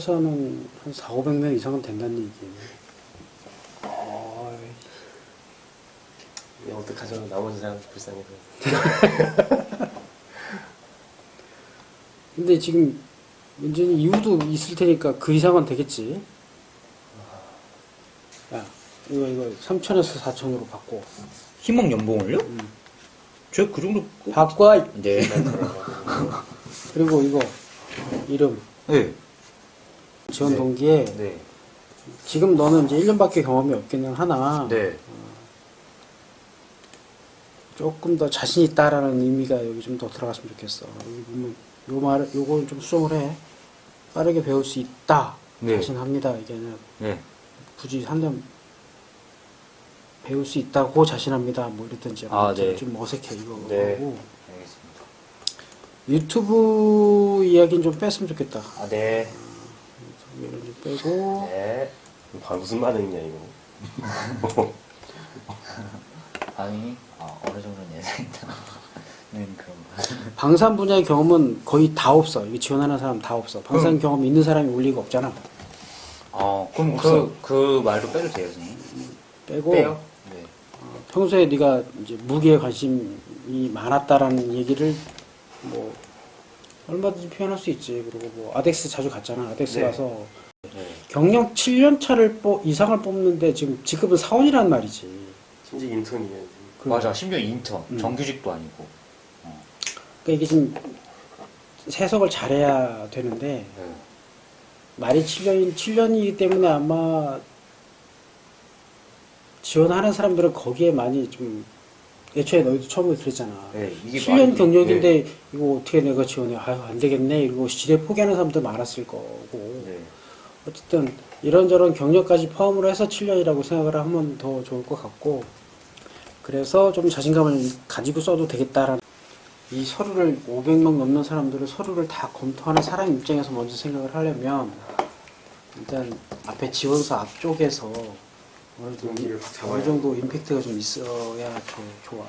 최소한은 한 4, 500명 이상은 된다는 얘기예요. 어, 야, 어떡하죠? 나머지 사람 불쌍해서. 근데 지금 문제는 이유도 있을 테니까 그 이상은 되겠지. 야, 이거 이거 3천에서 4천으로 바꿔. 희망 연봉을요? 음. 저그 정도. 꼭- 바꿔. 네. 그리고 이거 이름 네. 지원 네. 동기에 네. 지금 너는 이제 1년밖에 경험이 없기는 하나 네. 조금 더 자신 있다라는 의미가 여기 좀 더 들어갔으면 좋겠어. 여기 보면 요 말, 요걸 좀 수정을 해. 빠르게 배울 수 있다. 네. 자신합니다. 이게 아니라 네. 굳이 한점 배울 수 있다고 자신합니다. 뭐 이랬든지 아, 좀, 네. 좀 어색해 이거 네. 하고 알겠습니다. 유튜브 이야기는 좀 뺐으면 좋겠다. 아, 네. 빼고 네. 무슨 반응이냐, 이거. 반응이 아, 어느 정도는 예상했다는 그런 거. 방산 분야의 경험은 거의 다 없어. 이거 지원하는 사람 다 없어. 방산 음. 경험 있는 사람이 올 리가 없잖아. 아, 그럼. 그, 그 말도 빼도 돼요, 선생님? 빼고 빼요? 네. 어, 평소에 네가 이제 무기에 관심이 많았다라는 얘기를 뭐 얼마든지 표현할 수 있지. 그리고 뭐 아덱스 자주 갔잖아. 아덱스 네. 가서 네. 경력 7년 차를 뽑, 이상을 뽑는데 지금 직급은 사원이란 말이지. 심지어 인턴이에요. 그- 맞아, 심지어 인턴. 음. 정규직도 아니고. 그러니까 이게 지금 해석을 잘해야 되는데 네. 말이 7년, 7년이기 때문에 아마 지원하는 사람들은 거기에 많이 좀 애초에 너희도 처음에 그랬잖아. 네, 이게 7년 말이- 경력인데 이거 어떻게 내가 지원해? 아유 안 되겠네. 이러고 지뢰 포기하는 사람도 많았을 거고. 네. 어쨌든 이런저런 경력까지 포함을 해서 7년이라고 생각을 하면 더 좋을 것 같고 그래서 좀 자신감을 가지고 써도 되겠다라는 이 서류를 500명 넘는 사람들을 서류를 다 검토하는 사람 입장에서 먼저 생각을 하려면 일단 앞에 지원서 앞쪽에서 어느 정도, 어느 정도 임팩트가 좀 있어야 조- 좋아.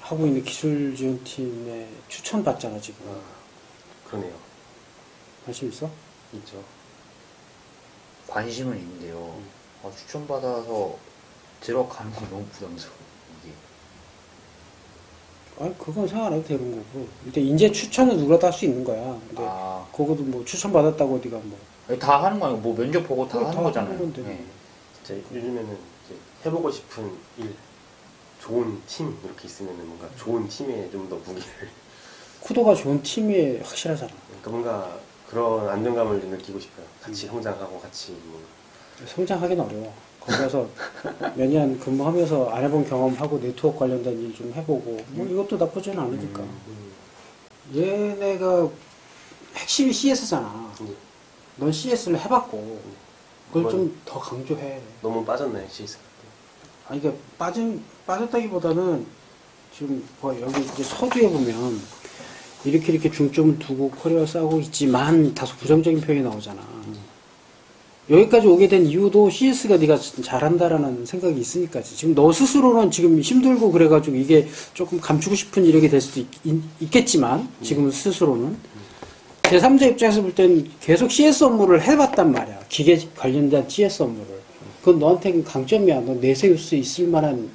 하고 있는 기술 지원팀에 추천받잖아 지금. 아, 그러네요. 관심 있어? 있죠. 관심은 있는데요. 아, 추천받아서 들어가는 건 너무 부담스러워, 이게. 아니 그건 생각 안 해도 되는 거고 일단 인재 추천은 누구라도 할 수 있는 거야 근데 아, 그거도 뭐 추천 받았다고 네가 뭐다 하는 거 아니고, 뭐 면접 보고 다 그래, 하는 다 거잖아요. 하는 건데. 네. 진짜 요즘에는 이제 해보고 싶은 일, 좋은 팀 이렇게 있으면은 뭔가 좋은 팀에 좀 더 무기를. 쿠도가 좋은 팀이 확실하잖아 그러니까 뭔가 그런 안정감을 좀 느끼고 싶어요. 같이 성장하고 같이 뭐. 성장하기는 어려워. 거기 가서 몇 년 근무하면서 안 해본 경험하고 네트워크 관련된 일 좀 해보고 뭐 이것도 나쁘지는 않으니까. 음, 얘네가 핵심이 CS잖아. 음, 넌 CS를 해봤고 그걸 그건- 좀더 강조해. 너무 빠졌나요, CS? 아니, 이게 빠진, 빠졌다기보다는 지금 뭐 여기 이제 서두에 보면 이렇게 이렇게 중점을 두고 커리어 싸우고 있지만 다소 부정적인 표현이 나오잖아. 여기까지 오게 된 이유도 CS가 네가 잘한다라는 생각이 있으니까지. 지금 너 스스로는 지금 힘들고 그래가지고 이게 조금 감추고 싶은 이력이 될 수도 있, 겠지만 지금 스스로는 제3자 입장에서 볼 땐 계속 CS 업무를 해봤단 말이야. 기계 관련된 CS 업무를. 그건 너한테는 강점이야. 너 내세울 수 있을 만한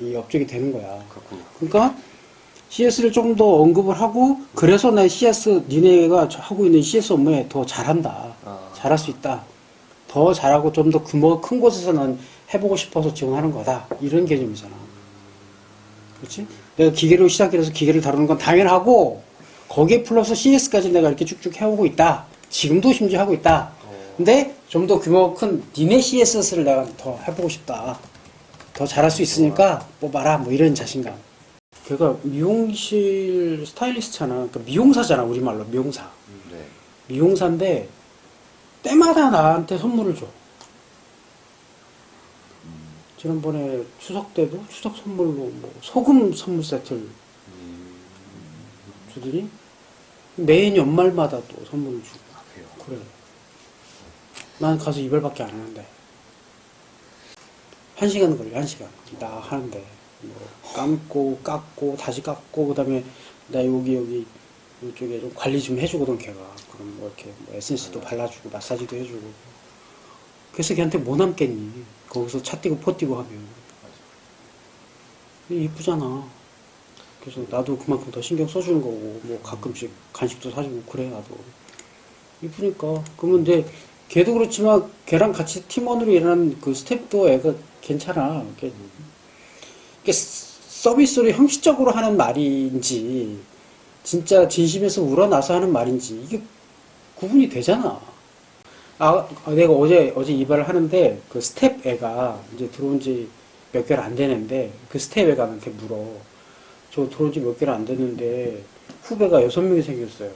이 업적이 되는 거야. 그렇군요. 그러니까 CS를 조금 더 언급을 하고 그래서 나 CS 니네가 하고 있는 CS 업무에 더 잘한다. 아. 잘할 수 있다. 더 잘하고 좀 더 규모가 큰 곳에서 난 해보고 싶어서 지원하는 거다. 이런 개념이잖아. 그렇지? 내가 기계로 시작해서 기계를 다루는 건 당연하고 거기에 플러스 CS까지 내가 이렇게 쭉쭉 해오고 있다. 지금도 심지어 하고 있다. 어, 근데 좀 더 규모가 큰 니네 CS를 내가 더 해보고 싶다. 더 잘할 수 있으니까 뽑아라. 뭐 이런 자신감. 걔가 미용실 스타일리스트잖아. 그러니까 미용사잖아. 우리말로 미용사. 네. 지난번에 추석 때도 추석 선물로 뭐 소금 선물 세트를 음, 주더니 매년 연말마다 또 선물을 주고 아, 그래요. 그래. 난 가서 이별밖에 안 하는데 한 시간 걸려 한 시간 나 하는데 뭐 감고 깎고 다시 깎고 그 다음에 나 여기 여기 이쪽에 좀 관리 좀 해주거든 걔가. 그럼 뭐 이렇게 뭐 에센스도 발라주고 마사지도 해주고. 그래서 걔한테 뭐 남겠니? 거기서 차 뛰고 포 뛰고 하면. 이쁘잖아. 그래서 나도 그만큼 더 신경 써주는 거고 뭐 가끔씩 간식도 사주고 그래 나도. 이쁘니까. 그러면 이제 걔도 그렇지만 걔랑 같이 팀원으로 일하는 그 스텝도 애가 괜찮아 이게 서비스로 형식적으로 하는 말인지 진짜 진심에서 우러나서 하는 말인지 이게 구분이 되잖아. 아 내가 어제 어제 이발을 하는데 그 스텝 애가 이제 들어온 지 몇 개월 안 되는데 그 스텝 애가 나한테 물어. 저 들어온 지 몇 개월 안 됐는데 후배가 여섯 명이 생겼어요.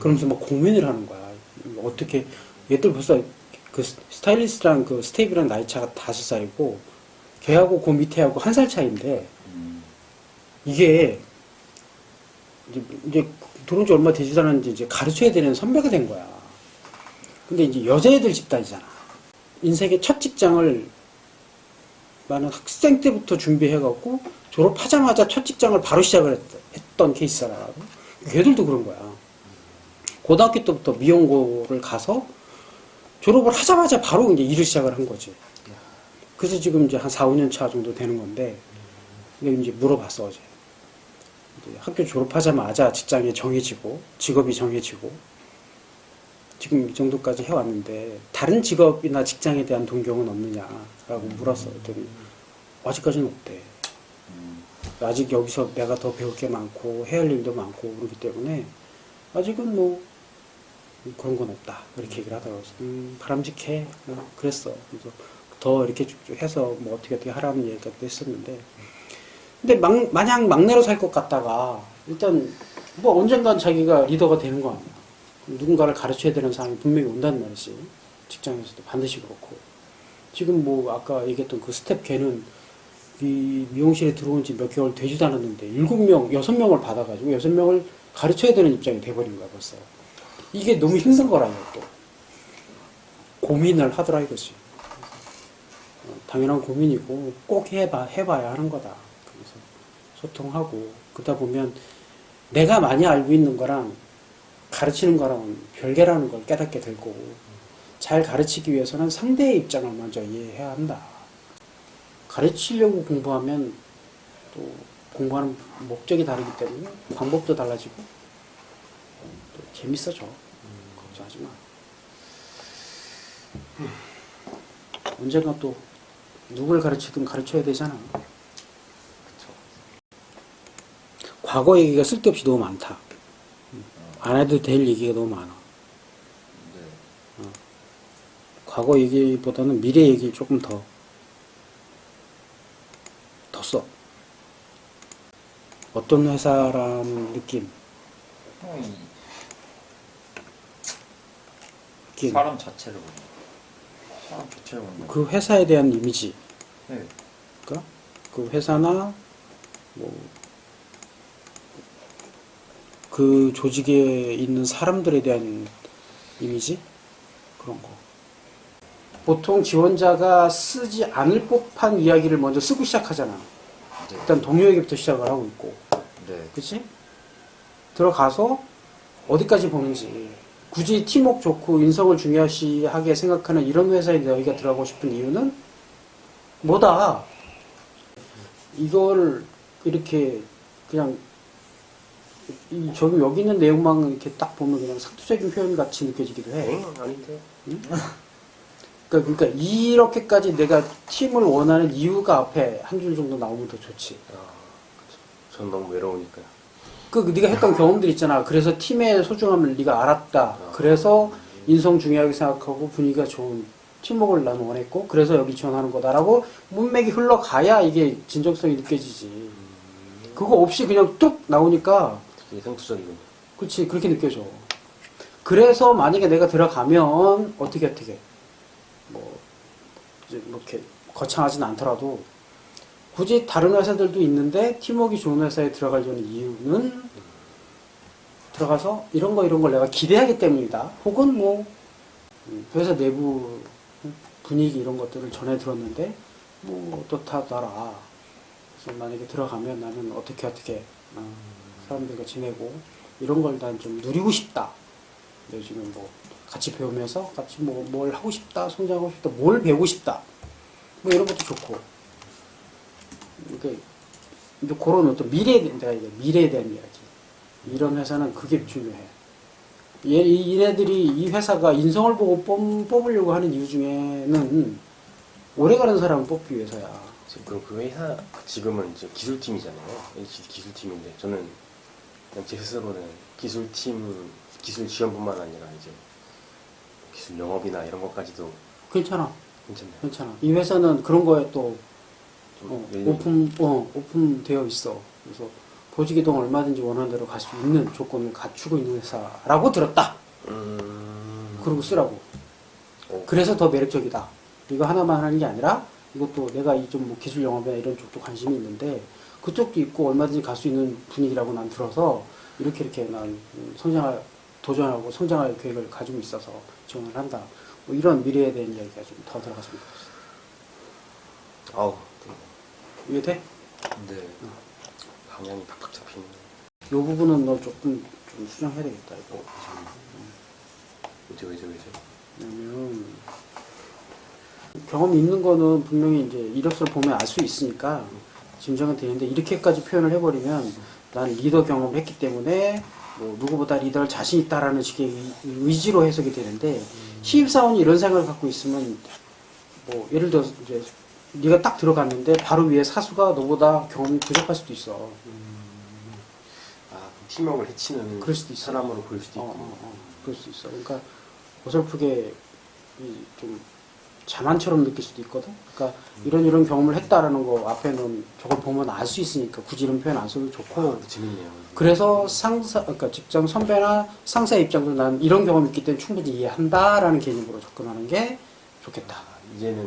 그러면서 막 고민을 하는 거야. 어떻게, 얘들 벌써 그 스타일리스트랑 그 스텝이랑 나이 차가 다섯 살이고, 걔하고 그 밑에하고 한 살 차이인데, 음, 이게, 이제, 이제 들어온 지 얼마 되지도 않았는데 이제 가르쳐야 되는 선배가 된 거야. 근데 이제 여자애들 집단이잖아. 인생의 첫 직장을 나는 학생 때부터 준비해갖고 졸업하자마자 첫 직장을 바로 시작을 했, 했던 케이스라. 걔들도 그런 거야. 고등학교 때부터 미용고를 가서 졸업을 하자마자 바로 이제 일을 시작을 한 거지. 그래서 지금 이제 한 4, 5년 차 정도 되는 건데, 이제 물어봤어, 어제. 이제 학교 졸업하자마자 직장이 정해지고, 직업이 정해지고, 지금 이 정도까지 해왔는데, 다른 직업이나 직장에 대한 동경은 없느냐라고 물었어. 그랬더니, 아직까지는 없대. 음, 아직 여기서 내가 더 배울 게 많고 해야 할 일도 많고 그렇기 때문에 아직은 뭐 그런 건 없다 이렇게 얘기를 하더라고요. 음, 바람직해. 어, 그랬어. 그래서 더 이렇게 쭉 해서 뭐 어떻게 어떻게 하라는 얘기가 또 했었는데 근데 막, 마냥 막내로 살 것 같다가 일단 뭐 언젠간 자기가 리더가 되는 거 아니야. 누군가를 가르쳐야 되는 상황이 분명히 온다는 말이지. 직장에서도 반드시 그렇고. 지금 뭐 아까 얘기했던 그 스텝 걔는 이 미용실에 들어온 지 몇 개월 되지도 않았는데 일곱 명, 여섯 명을 받아가지고 여섯 명을 가르쳐야 되는 입장이 돼버린 거야 벌써. 이게 너무 힘든 거라요 또. 고민을 하더라 이거지. 어, 당연한 고민이고 꼭 해봐 해봐야 하는 거다. 그래서 소통하고 그러다 보면 내가 많이 알고 있는 거랑 가르치는 거랑은 별개라는 걸 깨닫게 될 거고 잘 가르치기 위해서는 상대의 입장을 먼저 이해해야 한다. 가르치려고 공부하면 또 공부하는 목적이 다르기 때문에 방법도 달라지고 또 재밌어져. 걱정하지 마. 언젠가 또 누굴 가르치든 가르쳐야 되잖아. 그쵸. 과거 얘기가 쓸데없이 너무 많다. 안 해도 될 얘기가 너무 많아. 근데, 과거 얘기보다는 미래 얘기 조금 더, 더 써. 어떤 회사라는 느낌, 형이 느낌. 사람 자체를 보는 거. 사람 자체를 보는 거. 그 회사에 대한 이미지, 네. 그러니까 그 회사나 뭐 그 조직에 있는 사람들에 대한 이미지 그런 거. 보통 지원자가 쓰지 않을 법한 이야기를 먼저 쓰고 시작하잖아. 네. 일단 동료에게부터 시작을 하고 있고, 네. 그치? 들어가서 어디까지 보는지. 굳이 팀워크 좋고 인성을 중요시하게 생각하는 이런 회사에 너희가 들어가고 싶은 이유는 뭐다? 이걸 이렇게 그냥 이 저기 여기 있는 내용만 이렇게 딱 보면 그냥 상투적인 표현 같이 느껴지기도 해. 응, 아닌데. 그러니까, 그러니까 이렇게까지 내가 팀을 원하는 이유가 앞에 한 줄 정도 나오면 더 좋지. 아. 전 너무 외로우니까요. 그 네가 했던 경험들 있잖아. 그래서 팀의 소중함을 네가 알았다. 그래서 인성 중요하게 생각하고 분위기가 좋은 팀워크를 나는 원했고 그래서 여기 지원하는 거다라고 문맥이 흘러가야 이게 진정성이 느껴지지. 그거 없이 그냥 뚝 나오니까 되게 상투적이군요. 그렇지 그렇게 느껴져. 그래서 만약에 내가 들어가면 어떻게 어떻게 뭐 이제 뭐 이렇게 거창하진 않더라도 굳이 다른 회사들도 있는데 팀워크 좋은 회사에 들어가려는 이유는 들어가서 이런 거 이런 걸 내가 기대하기 때문이다. 혹은 뭐 음, 회사 내부 분위기 이런 것들을 전해 들었는데 뭐 어떻다더라. 그래서 만약에 들어가면 나는 어떻게 어떻게 어, 사람들과 지내고 이런 걸 난 좀 누리고 싶다. 요즘은 뭐 같이 배우면서 같이 뭐 뭘 하고 싶다, 성장하고 싶다, 뭘 배우고 싶다. 뭐 이런 것도 좋고. 그러니까 이제 그런 어떤 미래에 대한 내가 이제 미래에 대한 이야기. 이런 회사는 그게 중요해. 얘, 이- 얘네들이 이 회사가 인성을 보고 뽑, 뽑으려고 하는 이유 중에는 오래가는 사람을 뽑기 위해서야. 그럼 그 회사 지금은 이제 기술팀이잖아요. 기술팀인데 저는 제 스스로는 기술팀 기술 지원뿐만 아니라 이제 기술 영업이나 이런 것까지도 괜찮아? 괜찮아. 이 회사는 그런 거에 또좀 어, 열려- 오픈, 어, 오픈되어 있어. 그래서 보직이동 얼마든지 원하는 대로 갈 수 있는 조건을 갖추고 있는 회사라고 들었다. 음... 그러고 쓰라고. 어, 그래서 더 매력적이다. 이거 하나만 하는 게 아니라 이것도 내가 이 좀 뭐 기술 영업이나 이런 쪽도 관심이 있는데 그쪽도 있고 얼마든지 갈 수 있는 분위기라고 난 들어서 이렇게 이렇게 난 성장할 도전하고 성장할 계획을 가지고 있어서 지원을 한다. 뭐 이런 미래에 대한 이야기가 좀 더 들어갔으면 좋겠어. 아우 네. 이해돼? 근데 방향이 팍팍 잡히는. 이 부분은 너 조금 좀 수정해야 되겠다. 이거. 어, 왜죠 왜죠 왜죠? 왜냐면 경험이 있는 거는 분명히 이제 이력서를 보면 알 수 있으니까 짐작은 되는데 이렇게까지 표현을 해버리면 난 리더 경험을 했기 때문에 뭐 누구보다 리더를 자신 있다라는 식의 의- 의지로 해석이 되는데 신입사원이 이런 생각을 갖고 있으면 뭐 예를 들어서 이제 네가 딱 들어갔는데 바로 위에 사수가 너보다 경험이 부족할 수도 있어. 아 그럼 팀워크를 해치는 그럴 수도 있어. 사람으로 보일 수도 어, 있고. 어, 어, 그럴 수 있어. 그러니까 어설프게 이좀 자만처럼 느낄 수도 있거든. 그러니까 이런 이런 경험을 했다라는 거 앞에는 저걸 보면 알 수 있으니까 굳이 이런 표현 안 써도 좋고. 아, 재밌네요. 그래서 상사, 그러니까 직장 선배나 상사 입장도 난 이런 경험이 있기 때문에 충분히 이해한다라는 개념으로 접근하는 게 좋겠다. 아, 이제는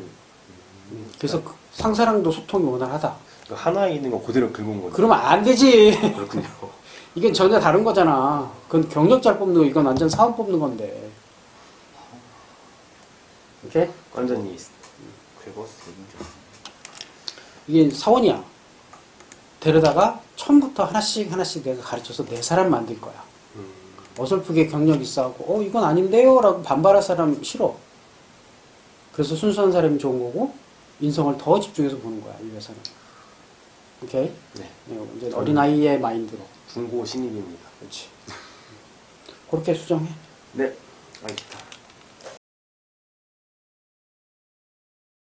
그래서 그 상사랑도 소통이 원활하다. 그 하나에 있는 거 그대로 긁은 거죠. 그러면 안 되지. 그렇군요. 이게 전혀 다른 거잖아. 그건 경력 잘 뽑는 거, 이건 완전 사원 뽑는 건데. 오케이? 완전히. 이게 사원이야. 데려다가 처음부터 하나씩 하나씩 내가 가르쳐서 내 사람 만들 거야. 음, 어설프게 경력 있어하고 어 이건 아닌데요 라고 반발할 사람 싫어. 그래서 순수한 사람이 좋은 거고 인성을 더 집중해서 보는 거야 이 회사는. 오케이? 네 네, 이제 어린아이의 마인드로. 중고 신입입니다. 그렇지. 그렇게 수정해. 네 알겠다.